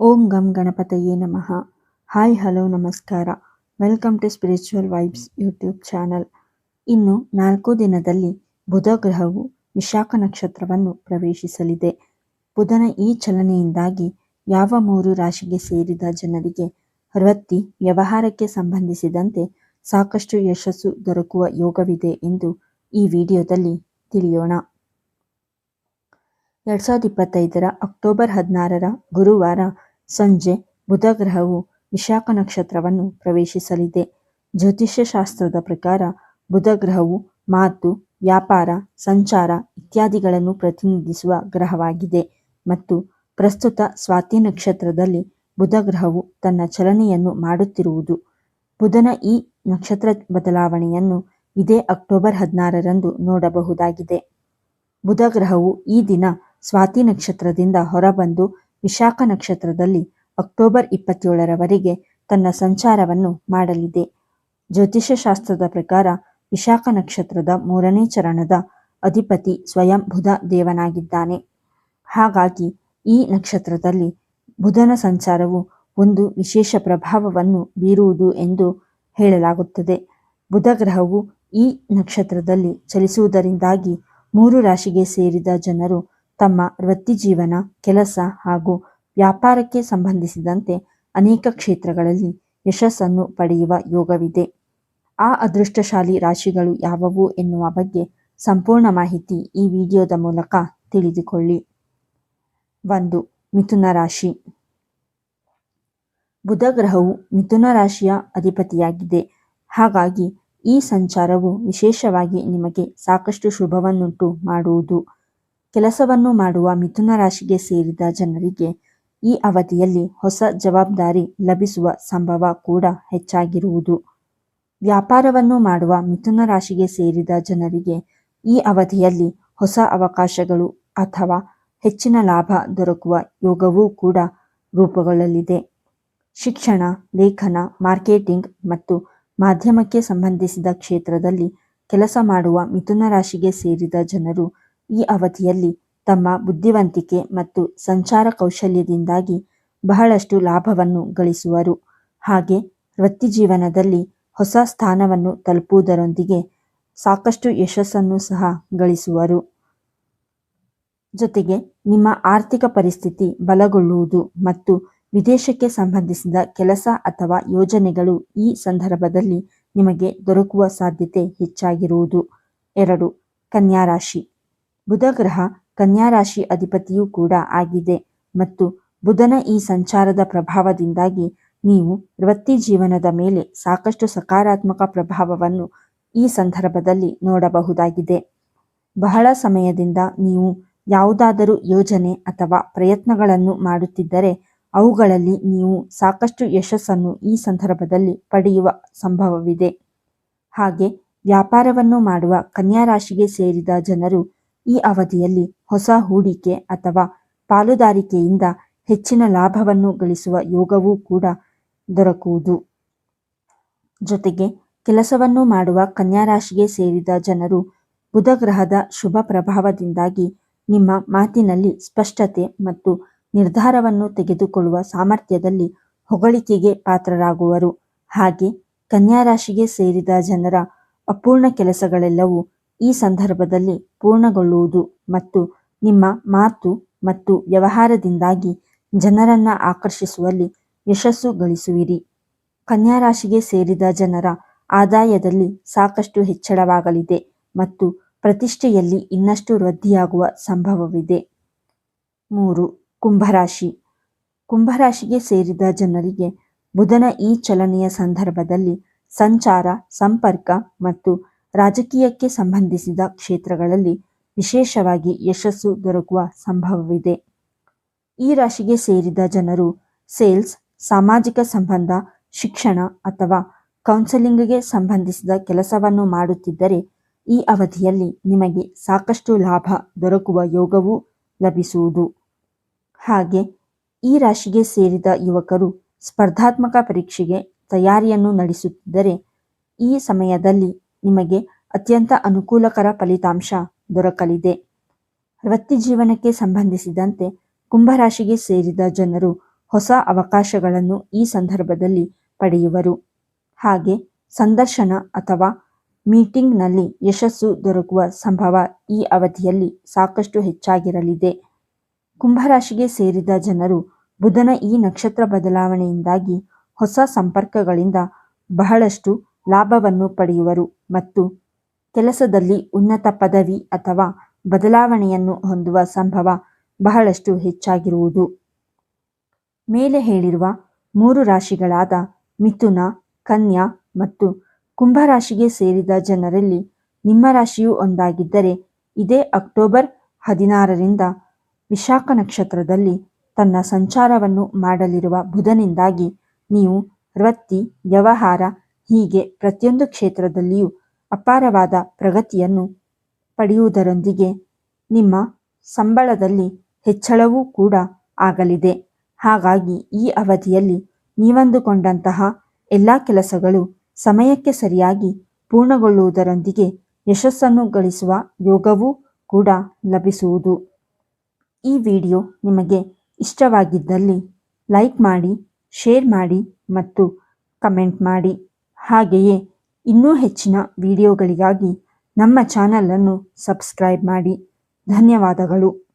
ಓಂ ಗಂ ಗಣಪತಯೇ ನಮಃ. ಹಾಯ್, ಹಲೋ, ನಮಸ್ಕಾರ. Welcome to spiritual vibes YouTube channel. ಇನ್ನು ನಾಲ್ಕು ದಿನದಲ್ಲಿ ಬುಧ ಗ್ರಹವು ವಿಶಾಖ ನಕ್ಷತ್ರವನ್ನು ಪ್ರವೇಶಿಸಲಿದೆ. ಬುಧನ ಈ ಚಲನೆಯಿಂದಾಗಿ ಯಾವ ಮೂರು ರಾಶಿಗೆ ಸೇರಿದ ಜನರಿಗೆ ವೃತ್ತಿ ವ್ಯವಹಾರಕ್ಕೆ ಸಂಬಂಧಿಸಿದಂತೆ ಸಾಕಷ್ಟು ಯಶಸ್ಸು ದೊರಕುವ ಯೋಗವಿದೆ ಎಂದು ಈ ವಿಡಿಯೋದಲ್ಲಿ ತಿಳಿಯೋಣ. ಎರಡ್ ಸಾವಿರದ ಇಪ್ಪತ್ತೈದರ ಅಕ್ಟೋಬರ್ ಹದಿನಾರರ ಗುರುವಾರ ಸಂಜೆ ಬುಧ ಗ್ರಹವು ವಿಶಾಖ ನಕ್ಷತ್ರವನ್ನು ಪ್ರವೇಶಿಸಲಿದೆ. ಜ್ಯೋತಿಷ್ಯ ಶಾಸ್ತ್ರದ ಪ್ರಕಾರ ಬುಧ ಗ್ರಹವು ಮಾತು, ವ್ಯಾಪಾರ, ಸಂಚಾರ ಇತ್ಯಾದಿಗಳನ್ನು ಪ್ರತಿನಿಧಿಸುವ ಗ್ರಹವಾಗಿದೆ ಮತ್ತು ಪ್ರಸ್ತುತ ಸ್ವಾತಿ ನಕ್ಷತ್ರದಲ್ಲಿ ಬುಧ ಗ್ರಹವು ತನ್ನ ಚಲನೆಯನ್ನು ಮಾಡುತ್ತಿರುವುದು. ಬುಧನ ಈ ನಕ್ಷತ್ರ ಬದಲಾವಣೆಯನ್ನು ಇದೇ ಅಕ್ಟೋಬರ್ ಹದಿನಾರರಂದು ನೋಡಬಹುದಾಗಿದೆ. ಬುಧ ಗ್ರಹವು ಈ ದಿನ ಸ್ವಾತಿ ನಕ್ಷತ್ರದಿಂದ ಹೊರಬಂದು ವಿಶಾಖ ನಕ್ಷತ್ರದಲ್ಲಿ ಅಕ್ಟೋಬರ್ ಇಪ್ಪತ್ತೇಳರವರೆಗೆ ತನ್ನ ಸಂಚಾರವನ್ನು ಮಾಡಲಿದೆ. ಜ್ಯೋತಿಷ್ಯ ಶಾಸ್ತ್ರದ ಪ್ರಕಾರ ವಿಶಾಖ ನಕ್ಷತ್ರದ ಮೂರನೇ ಚರಣದ ಅಧಿಪತಿ ಸ್ವಯಂ ಬುಧ ದೇವನಾಗಿದ್ದಾನೆ. ಹಾಗಾಗಿ ಈ ನಕ್ಷತ್ರದಲ್ಲಿ ಬುಧನ ಸಂಚಾರವು ಒಂದು ವಿಶೇಷ ಪ್ರಭಾವವನ್ನು ಬೀರುವುದು ಎಂದು ಹೇಳಲಾಗುತ್ತದೆ. ಬುಧ ಗ್ರಹವು ಈ ನಕ್ಷತ್ರದಲ್ಲಿ ಚಲಿಸುವುದರಿಂದಾಗಿ ಮೂರು ರಾಶಿಗೆ ಸೇರಿದ ಜನರು ತಮ್ಮ ವೃತ್ತಿಜೀವನ ಕೆಲಸ ಹಾಗೂ ವ್ಯಾಪಾರಕ್ಕೆ ಸಂಬಂಧಿಸಿದಂತೆ ಅನೇಕ ಕ್ಷೇತ್ರಗಳಲ್ಲಿ ಯಶಸ್ಸನ್ನು ಪಡೆಯುವ ಯೋಗವಿದೆ. ಆ ಅದೃಷ್ಟಶಾಲಿ ರಾಶಿಗಳು ಯಾವುವು ಎನ್ನುವ ಬಗ್ಗೆ ಸಂಪೂರ್ಣ ಮಾಹಿತಿ ಈ ವಿಡಿಯೋದ ಮೂಲಕ ತಿಳಿದುಕೊಳ್ಳಿ. ಒಂದು, ಮಿಥುನ ರಾಶಿ. ಬುಧ ಗ್ರಹವು ಮಿಥುನ ರಾಶಿಯ ಅಧಿಪತಿಯಾಗಿದೆ. ಹಾಗಾಗಿ ಈ ಸಂಚಾರವು ವಿಶೇಷವಾಗಿ ನಿಮಗೆ ಸಾಕಷ್ಟು ಶುಭವನ್ನುಂಟು ಮಾಡುವುದು. ಕೆಲಸವನ್ನು ಮಾಡುವ ಮಿಥುನ ರಾಶಿಗೆ ಸೇರಿದ ಜನರಿಗೆ ಈ ಅವಧಿಯಲ್ಲಿ ಹೊಸ ಜವಾಬ್ದಾರಿ ಲಭಿಸುವ ಸಂಭವ ಕೂಡ ಹೆಚ್ಚಾಗಿರುವುದು. ವ್ಯಾಪಾರವನ್ನು ಮಾಡುವ ಮಿಥುನ ರಾಶಿಗೆ ಸೇರಿದ ಜನರಿಗೆ ಈ ಅವಧಿಯಲ್ಲಿ ಹೊಸ ಅವಕಾಶಗಳು ಅಥವಾ ಹೆಚ್ಚಿನ ಲಾಭ ದೊರಕುವ ಯೋಗವೂ ಕೂಡ ರೂಪುಗೊಳ್ಳಲಿದೆ. ಶಿಕ್ಷಣ, ಲೇಖನ, ಮಾರ್ಕೆಟಿಂಗ್ ಮತ್ತು ಮಾಧ್ಯಮಕ್ಕೆ ಸಂಬಂಧಿಸಿದ ಕ್ಷೇತ್ರದಲ್ಲಿ ಕೆಲಸ ಮಾಡುವ ಮಿಥುನ ರಾಶಿಗೆ ಸೇರಿದ ಜನರು ಈ ಅವಧಿಯಲ್ಲಿ ತಮ್ಮ ಬುದ್ಧಿವಂತಿಕೆ ಮತ್ತು ಸಂಚಾರ ಕೌಶಲ್ಯದಿಂದಾಗಿ ಬಹಳಷ್ಟು ಲಾಭವನ್ನು ಗಳಿಸುವರು. ಹಾಗೆ ವೃತ್ತಿಜೀವನದಲ್ಲಿ ಹೊಸ ಸ್ಥಾನವನ್ನು ತಲುಪುವುದರೊಂದಿಗೆ ಸಾಕಷ್ಟು ಯಶಸ್ಸನ್ನು ಸಹ ಗಳಿಸುವರು. ಜೊತೆಗೆ ನಿಮ್ಮ ಆರ್ಥಿಕ ಪರಿಸ್ಥಿತಿ ಬಲಗೊಳ್ಳುವುದು ಮತ್ತು ವಿದೇಶಕ್ಕೆ ಸಂಬಂಧಿಸಿದ ಕೆಲಸ ಅಥವಾ ಯೋಜನೆಗಳು ಈ ಸಂದರ್ಭದಲ್ಲಿ ನಿಮಗೆ ದೊರಕುವ ಸಾಧ್ಯತೆ ಹೆಚ್ಚಾಗಿರುವುದು. ಎರಡು, ಕನ್ಯಾ ರಾಶಿ ಬುಧ ಗ್ರಹ ಕನ್ಯಾ ರಾಶಿ ಅಧಿಪತಿಯೂ ಕೂಡ ಆಗಿದೆ ಮತ್ತು ಬುಧನ ಈ ಸಂಚಾರದ ಪ್ರಭಾವದಿಂದಾಗಿ ನೀವು ವೃತ್ತಿ ಜೀವನದ ಮೇಲೆ ಸಾಕಷ್ಟು ಸಕಾರಾತ್ಮಕ ಪ್ರಭಾವವನ್ನು ಈ ಸಂದರ್ಭದಲ್ಲಿ ನೋಡಬಹುದಾಗಿದೆ. ಬಹಳ ಸಮಯದಿಂದ ನೀವು ಯಾವುದಾದರೂ ಯೋಜನೆ ಅಥವಾ ಪ್ರಯತ್ನಗಳನ್ನು ಮಾಡುತ್ತಿದ್ದರೆ ಅವುಗಳಲ್ಲಿ ನೀವು ಸಾಕಷ್ಟು ಯಶಸ್ಸನ್ನು ಈ ಸಂದರ್ಭದಲ್ಲಿ ಪಡೆಯುವ ಸಂಭವವಿದೆ. ಹಾಗೆ ವ್ಯಾಪಾರವನ್ನು ಮಾಡುವ ಕನ್ಯಾ ರಾಶಿಗೆ ಸೇರಿದ ಜನರು ಈ ಅವಧಿಯಲ್ಲಿ ಹೊಸ ಹೂಡಿಕೆ ಅಥವಾ ಪಾಲುದಾರಿಕೆಯಿಂದ ಹೆಚ್ಚಿನ ಲಾಭವನ್ನು ಗಳಿಸುವ ಯೋಗವೂ ಕೂಡ ದೊರಕುವುದು. ಜೊತೆಗೆ ಕೆಲಸವನ್ನು ಮಾಡುವ ಕನ್ಯಾ ರಾಶಿಗೆ ಸೇರಿದ ಜನರು ಬುಧ ಗ್ರಹದ ಶುಭ ಪ್ರಭಾವದಿಂದಾಗಿ ನಿಮ್ಮ ಮಾತಿನಲ್ಲಿ ಸ್ಪಷ್ಟತೆ ಮತ್ತು ನಿರ್ಧಾರವನ್ನು ತೆಗೆದುಕೊಳ್ಳುವ ಸಾಮರ್ಥ್ಯದಲ್ಲಿ ಹೊಗಳಿಕೆಗೆ ಪಾತ್ರರಾಗುವರು. ಹಾಗೆ ಕನ್ಯಾ ರಾಶಿಗೆ ಸೇರಿದ ಜನರ ಅಪೂರ್ಣ ಕೆಲಸಗಳೆಲ್ಲವೂ ಈ ಸಂದರ್ಭದಲ್ಲಿ ಪೂರ್ಣಗೊಳ್ಳುವುದು ಮತ್ತು ನಿಮ್ಮ ಮಾತು ಮತ್ತು ವ್ಯವಹಾರದಿಂದಾಗಿ ಜನರನ್ನ ಆಕರ್ಷಿಸುವಲ್ಲಿ ಯಶಸ್ಸು ಗಳಿಸುವಿರಿ. ಕನ್ಯಾ ರಾಶಿಗೆ ಸೇರಿದ ಜನರ ಆದಾಯದಲ್ಲಿ ಸಾಕಷ್ಟು ಹೆಚ್ಚಳವಾಗಲಿದೆ ಮತ್ತು ಪ್ರತಿಷ್ಠೆಯಲ್ಲಿ ಇನ್ನಷ್ಟು ವೃದ್ಧಿಯಾಗುವ ಸಂಭವವಿದೆ. ಮೂರು, ಕುಂಭರಾಶಿ. ಕುಂಭರಾಶಿಗೆ ಸೇರಿದ ಜನರಿಗೆ ಬುಧನ ಈ ಚಲನೆಯ ಸಂದರ್ಭದಲ್ಲಿ ಸಂಚಾರ, ಸಂಪರ್ಕ ಮತ್ತು ರಾಜಕೀಯಕ್ಕೆ ಸಂಬಂಧಿಸಿದ ಕ್ಷೇತ್ರಗಳಲ್ಲಿ ವಿಶೇಷವಾಗಿ ಯಶಸ್ಸು ದೊರಕುವ ಸಂಭವವಿದೆ. ಈ ರಾಶಿಗೆ ಸೇರಿದ ಜನರು ಸೇಲ್ಸ್, ಸಾಮಾಜಿಕ ಸಂಬಂಧ, ಶಿಕ್ಷಣ ಅಥವಾ ಕೌನ್ಸೆಲಿಂಗ್ಗೆ ಸಂಬಂಧಿಸಿದ ಕೆಲಸವನ್ನು ಮಾಡುತ್ತಿದ್ದರೆ ಈ ಅವಧಿಯಲ್ಲಿ ನಿಮಗೆ ಸಾಕಷ್ಟು ಲಾಭ ದೊರಕುವ ಯೋಗವೂ ಲಭಿಸುವುದು. ಹಾಗೆ ಈ ರಾಶಿಗೆ ಸೇರಿದ ಯುವಕರು ಸ್ಪರ್ಧಾತ್ಮಕ ಪರೀಕ್ಷೆಗೆ ತಯಾರಿಯನ್ನು ನಡೆಸುತ್ತಿದ್ದರೆ ಈ ಸಮಯದಲ್ಲಿ ನಿಮಗೆ ಅತ್ಯಂತ ಅನುಕೂಲಕರ ಫಲಿತಾಂಶ ದೊರಕಲಿದೆ. ವೃತ್ತಿ ಜೀವನಕ್ಕೆ ಸಂಬಂಧಿಸಿದಂತೆ ಕುಂಭರಾಶಿಗೆ ಸೇರಿದ ಜನರು ಹೊಸ ಅವಕಾಶಗಳನ್ನು ಈ ಸಂದರ್ಭದಲ್ಲಿ ಪಡೆಯುವರು. ಹಾಗೆ ಸಂದರ್ಶನ ಅಥವಾ ಮೀಟಿಂಗ್ನಲ್ಲಿ ಯಶಸ್ಸು ದೊರಕುವ ಸಂಭವ ಈ ಅವಧಿಯಲ್ಲಿ ಸಾಕಷ್ಟು ಹೆಚ್ಚಾಗಿರಲಿದೆ. ಕುಂಭರಾಶಿಗೆ ಸೇರಿದ ಜನರು ಬುಧನ ಈ ನಕ್ಷತ್ರ ಬದಲಾವಣೆಯಿಂದಾಗಿ ಹೊಸ ಸಂಪರ್ಕಗಳಿಂದ ಬಹಳಷ್ಟು ಲಾಭವನ್ನು ಪಡೆಯುವರು. ಮತ್ತು ಕೆಲಸದಲ್ಲಿ ಉನ್ನತ ಪದವಿ ಅಥವಾ ಬದಲಾವಣೆಯನ್ನು ಹೊಂದುವ ಸಂಭವ ಬಹಳಷ್ಟು ಹೆಚ್ಚಾಗಿರುವುದು. ಮೇಲೆ ಹೇಳಿರುವ ಮೂರು ರಾಶಿಗಳಾದ ಮಿಥುನ, ಕನ್ಯಾ ಮತ್ತು ಕುಂಭರಾಶಿಗೆ ಸೇರಿದ ಜನರಲ್ಲಿ ನಿಮ್ಮ ರಾಶಿಯು ಒಂದಾಗಿದ್ದರೆ ಇದೇ ಅಕ್ಟೋಬರ್ ಹದಿನಾರರಿಂದ ವಿಶಾಖ ನಕ್ಷತ್ರದಲ್ಲಿ ತನ್ನ ಸಂಚಾರವನ್ನು ಮಾಡಲಿರುವ ಬುಧನಿಂದಾಗಿ ನೀವು ವೃತ್ತಿ, ವ್ಯವಹಾರ ಹೀಗೆ ಪ್ರತಿಯೊಂದು ಕ್ಷೇತ್ರದಲ್ಲಿಯೂ ಅಪಾರವಾದ ಪ್ರಗತಿಯನ್ನು ಪಡೆಯುವುದರೊಂದಿಗೆ ನಿಮ್ಮ ಸಂಬಳದಲ್ಲಿ ಹೆಚ್ಚಳವೂ ಕೂಡ ಆಗಲಿದೆ. ಹಾಗಾಗಿ ಈ ಅವಧಿಯಲ್ಲಿ ನೀವಂದುಕೊಂಡಂತಹ ಎಲ್ಲ ಕೆಲಸಗಳು ಸಮಯಕ್ಕೆ ಸರಿಯಾಗಿ ಪೂರ್ಣಗೊಳ್ಳುವುದರೊಂದಿಗೆ ಯಶಸ್ಸನ್ನು ಗಳಿಸುವ ಯೋಗವೂ ಕೂಡ ಲಭಿಸುವುದು. ಈ ವಿಡಿಯೋ ನಿಮಗೆ ಇಷ್ಟವಾಗಿದ್ದಲ್ಲಿ ಲೈಕ್ ಮಾಡಿ, ಶೇರ್ ಮಾಡಿ ಮತ್ತು ಕಮೆಂಟ್ ಮಾಡಿ. ಹಾಗೆಯೇ ಇನ್ನೂ ಹೆಚ್ಚಿನ ವಿಡಿಯೋಗಳಿಗಾಗಿ ನಮ್ಮ ಚಾನಲನ್ನು ಸಬ್ಸ್ಕ್ರೈಬ್ ಮಾಡಿ. ಧನ್ಯವಾದಗಳು.